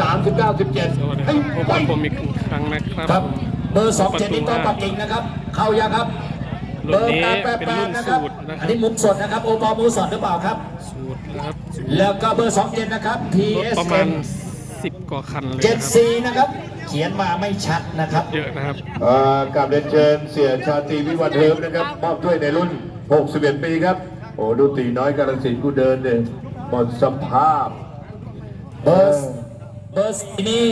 สามสิบเก้าสิบเจ็ดสวัสดีคไอ้รับพบไปกับผมอีกครั้งนะครับ ครับผมเบอร์สองเจ็ดนี่ต้องปักกิ่งนะครับ เข้ายังครับเบรุ่อนร์นี้แปดแปดเป็นแปรุ่ดนนะครับสูตรนะคอัรันบนี้มุมสดนะครับ โอปอมือสดหรือเปล่าครับ สูตรนะครับแล้วก็เบอร์สองเจ็ดนะครับ รถประมาณ TSM 10 กว่าคันเลยเจ็ดนะครับสี่นะครับ เขียนมาไม่ชัดนะครับ เยอะนะครับอ่ากราบเรียนเชิญเสียชาตรีวิวัฒน์เทิมนะครับมอบถ้วยในรุ่น 61 ปีครับ โอ้ดูตีน้อยกาลสินธุ์กูเดินเนี่ยหมดสภาพ เบอร์ เบอร์สี่นี่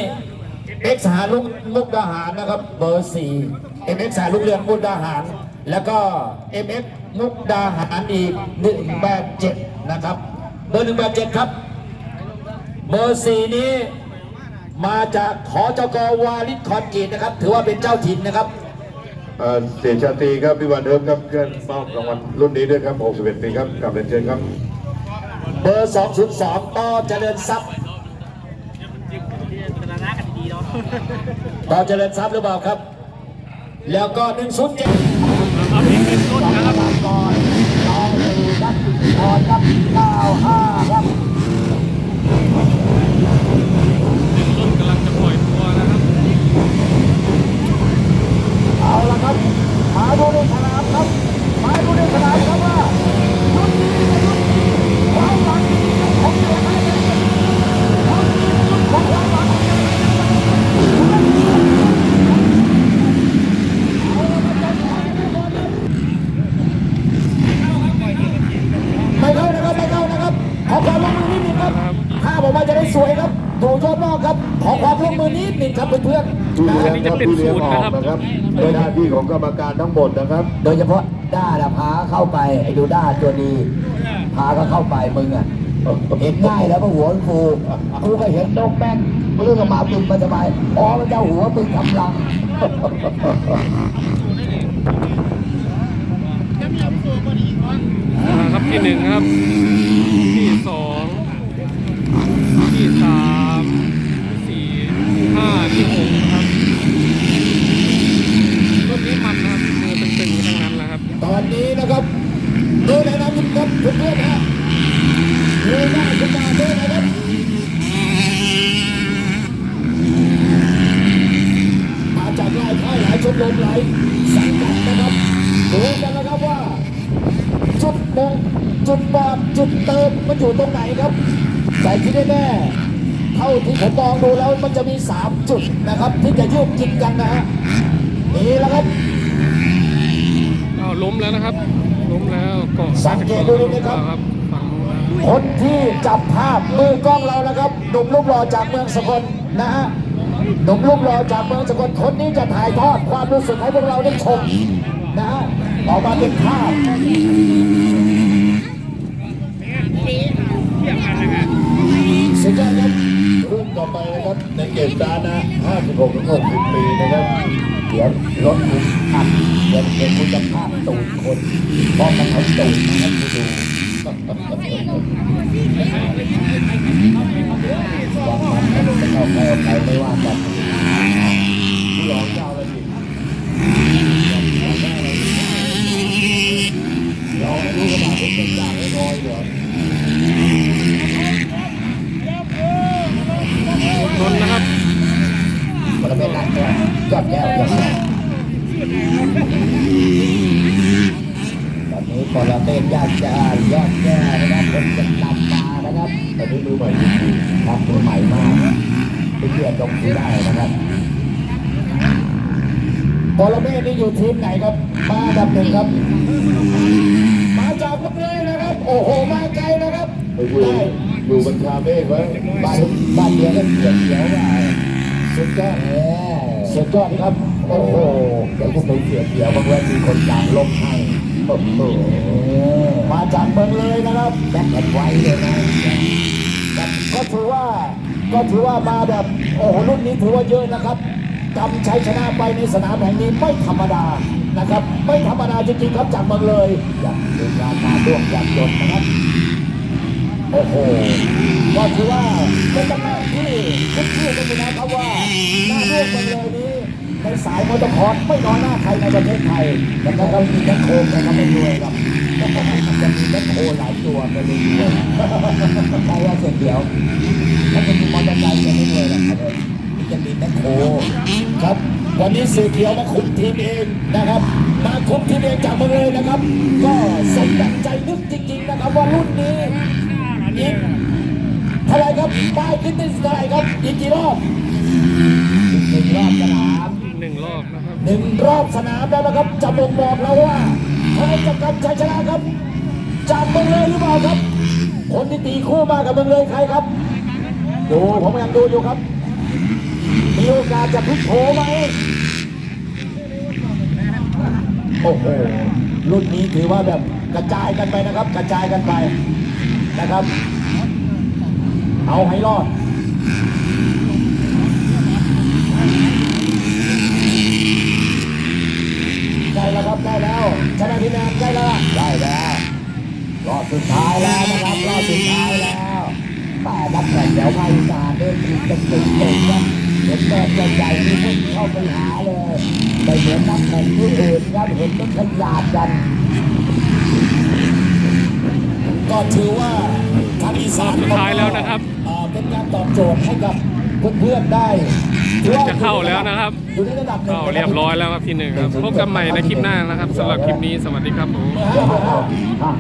เอ็กซ์หาลูกมุกดาหารนะครับ เบอร์สี่เอ็มเอ็กซ์หาลูกเรือนมุกดาหาร แล้วก็เอ็มเอ็กซ์มุกดาหารอีกหนึ่งแปดเจ็ดนะครับ เบอร์หนึ่งแปดเจ็ดครับ เบอร์สี่นี้มาจากขอจกวาลิศคอนกรีตนะครับ ถือว่าเป็นเจ้าถิ่นนะครับอ่าเสียชาตรีครับวิวัฒน์เทิมครับเพื่อนมอบรางวัลรุ่นนี้ด้วยครับ 61 ปีครับกราบเรียนเชิญครับ เบอร์สองศูนย์สองต่อเจริญทรัพย์ ต่อเจริญทรัพย์หรือเปล่าครับ แล้วก็หนึ่งศูนย์เจ็ดเอาเพลงเป็นต้นนะครับก่อนต่อไปดับก่อนครับเก้าห้าครับ ต้นกำลังจะปล่อยตัวนะครับ เอาละครับมาดูในสนามครับมาดูในสนามครับว่าชุดนี้เป็นชุดที่ความหวังของเด็กไทยชุดนี้ชุดของความหวังไม่เข้านะครับไม่เข้านะครับขอความร่วมมือนิดนึงครับถ้าผมว่าจะได้สวยครับดูยอดนอกครับขอความร่วมมือนิดนึง ครับเพื่อนๆผู้นะเลี้ยงครับครับผู้เลี้ยงออกนะครับเป็นหน้าที่ของกรรมการทั้งหมดนะครับโดยเฉพาะด้าน่ะพาเข้าไปไอ้ดูด้าตัวดีพาก็เข้าไปมึงอะเห็นง่ายแล้วก็หัวมันฟูกูก็เห็นนกแป้งมึงก็มาบึงมาสบายอ๋อมันเจ้าหัวมึงกำลัง อ่าครับที่หนึ่งครับ ที่สองที่สามที่สี่ที่ห้าที่หกครับรถนี้มันนะครับมือตึงๆทั้งนั้นแหละครับ ตอนนี้นะครับ ดูในน้ำครับเพื่อนๆนะดูหน้าคุณตาด้วยนะครับมาจากหลายค่ายหลายชมรมหลายสังกัดนะครับดูกันนะครับว่า จุดมงจุดบอดจุดเติมมันอยู่ตรงไหนครับแต่ที่แน่ๆเท่าที่ผมมองดูแล้วมันจะมี 3 จุดนะครับ ที่จะยืดกินกันนะฮะนี่แหละครับอ้าวล้มแล้วนะครับ แล้วเกาะสังเกตดูนะครับครับฝั่งนู้นนะครับ คนที่จับภาพมือกล้องเรานะครับหนุ่มรูปหล่อจากเมืองสกลนะฮะหนุ่มรูปหล่อจากเมืองสกลคนนี้จะถ่ายทอดความรู้สึกให้พวกเราได้ชมนะฮะออกมาเป็นภาพสุดยอดครับรุ่นต่อไปนะครับในเกมการนะ56ถึง60 ปีนะครับ เดี๋ยวรถมึงอัดเดี๋ยวเดี๋ยวคุณจะพาพตูดคนเพราะมันเอาตูดมาให้กูดูว่ามันจะเข้าใครออกใครไม่ว่ากันผู้ร้องเจ้าแล้วดิเราไม่รู้ขนาเป็นเป็นจ่าไม่พอเหรอชนนะครับมันเป็นนักแก้วยอดแก้วยอดแก้ อลลาเต้นยอดแก้วยอดแก้นะครับผมจะนำมานะครับต่นี่มือใหม่จริงครับมือใหม่มากไปเชื่อตรงที่ได้นะครับบอลเม่นี่อยู่ทีมไหนครับ มาดับหนึ่งครับ มาจากลบบุรีนะครับ โอ้โห มาไกลนะครับไปอยู่อยู่บัญชาเมฆไว้บ้านบ้านเดียวกันเขียวเขียวว่าสุดยอดเออสุดยอดครับ โอ้โหเดี๋ยวกูไปเขียวเขียวบางวันมีคนกลางลบให้ โอ้โหมาจากเมืองเลยนะครับแบกกันไว้เลยนะก็ถือว่าก็ถือว่ามาแบบโอ้โหรุ่นนี้ถือว่าเยอะนะครับกำชัยชนะไปในสนามแห่งนี้ไม่ธรรมดานะครับ ไม่ธรรมดาจริงๆครับจากเมืองเลยอยากดูงานมาด้วงอยากจนนะครับโอ้โหก็ถือว่าเป็นตำแหน่งที่ทุกชื่อกันอยู่นะครับว่าหน้าร่วมเมืองเลยนี้ สายมอเตอร์คอร์สไม่น้อยหน้าใครในประเทศไทยนะครับมีแค่โคมนะครับไม่รวยครับจะมีแมคโครหลายตัวไปเลยด้วยใช่ว่าเสียเดียวถ้าจะมีมอเตอร์ไซค์จะไม่รวยหรอกครับจะมีแมคโครครับ วันนี้สื่อเขียวมาคุมทีมเองนะครับมาคุมทีมเองจากเมืองเลยนะครับ ก็สมดังใจนึกจริง ๆ นะครับว่ารุ่นนี้อีกเท่าไรครับป้ายขึ้ที่เท่าไรครับอีกกี่รอบหนึ่งรอบสนาม อบนะครับหนึ่งรอบสนามแล้วนะครับจะบ่งบอกแล้วว่าใครจะกำชัยชนะครับ จากเมืองเลยหรือเปล่าครับ คนที่ตีคู่มากับเมืองเลยใครครับ ดูผมยังดูอยู่ครับ มีโอกาสจะพลิกโผไหมโอ้โหรุ่นนี้ถือว่าแบบกระจายกันไปนะครับ กระจายกันไปนะครับ เอาให้รอดแล้วครับได้แล้วชนะพี่แมนได้แล้ว ได้แล้วรอบสุดท้ายแล้วนะครับรอบสุดท้ายแล้วแต่นักแข่งแถวภาค อีสานเนี่ยคือเป็นเก่งเห็นแม่ใหญ่ๆนี่พุ่งเข้าไปหาเลยไม่เหมือนนักแข่งที่อื่นครับเห็นต้องขยาดกัน ก็ถือว่าทางอีสานท้ายแล้วนะครับเป็นการตอบโจทย์ให้กับเพื่อนๆได้จะเข้าแล้วนะครับเข้าเรียบร้อยแล้วครับที่หนึ่งครับพบกันใหม่ในคลิปหน้านะครับสำหรับคลิปนี้สวัสดีครับผมเมื่อห้า